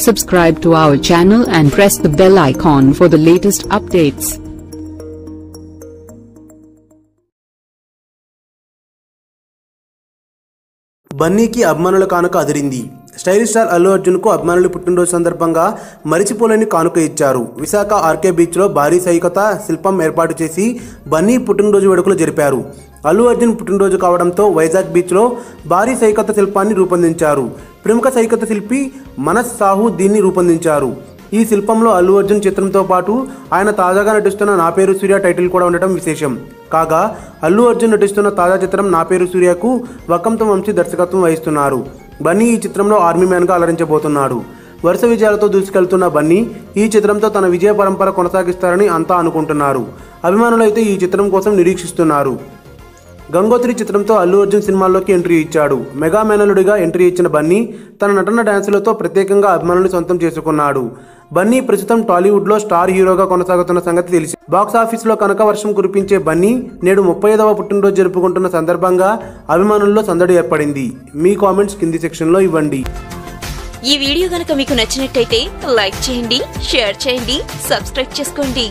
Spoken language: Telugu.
Subscribe to our channel and press the bell icon for the latest updates. బన్నీకి అభిమానుల కానుక అదిరింది స్టైలిష్ స్టార్ అల్లు అర్జున్కు అభిమానులు పుట్టినరోజు సందర్భంగా మరిచిపోలేని కానుక ఇచ్చారు. విశాఖ ఆర్కే బీచ్లో భారీ సైకత శిల్పం ఏర్పాటు చేసి బన్నీ పుట్టినరోజు వేడుకలు జరిపారు. అల్లు అర్జున్ పుట్టినరోజు కావడంతో వైజాగ్ బీచ్లో భారీ సైకత శిల్పాన్ని రూపొందించారు. ప్రముఖ సైకత శిల్పి మనస్ సాహు దీన్ని రూపొందించారు. ఈ శిల్పంలో అల్లు అర్జున్ చిత్రంతో పాటు ఆయన తాజాగా నటిస్తున్న నా పేరు సూర్య టైటిల్ కూడా ఉండటం విశేషం. కాగా అల్లు అర్జున్ నటిస్తున్న తాజా చిత్రం నా పేరు సూర్యకు వకంతం వంశీ దర్శకత్వం వహిస్తున్నారు. బన్నీ ఈ చిత్రంలో ఆర్మీ మ్యాన్గా అలరించబోతున్నాడు. వరుస విజయాలతో దూసుకెళ్తున్న బన్నీ ఈ చిత్రంతో తన విజయ పరంపర కొనసాగిస్తారని అంతా అనుకుంటున్నారు. అభిమానులైతే ఈ చిత్రం కోసం నిరీక్షిస్తున్నారు. గంగోత్రి చిత్రంతో అల్లు అర్జున్ సినిమాల్లోకి ఎంట్రీ ఇచ్చాడు. మెగా మేనలుడిగా ఎంట్రీ ఇచ్చిన బన్నీ తన నటన డ్యాన్సులతో ప్రత్యేకంగా అభిమానులు సొంతం చేసుకున్నాడు. బన్నీ ప్రస్తుతం టాలీవుడ్లో స్టార్ హీరోగా కొనసాగుతున్న సంగతి తెలిసి బాక్స్ ఆఫీస్లో కనక వర్షం కురిపించే బన్నీ నేడు ముప్పై ఐదవ పుట్టినరోజు జరుపుకుంటున్న సందర్భంగా అభిమానుల్లో సందడి ఏర్పడింది. మీ కామెంట్స్ కింది సెక్షన్లో ఇవ్వండి. ఈ వీడియో గనక మీకు నచ్చినట్టయితే లైక్ చేయండి షేర్ చేయండి సబ్స్క్రైబ్ చేసుకోండి.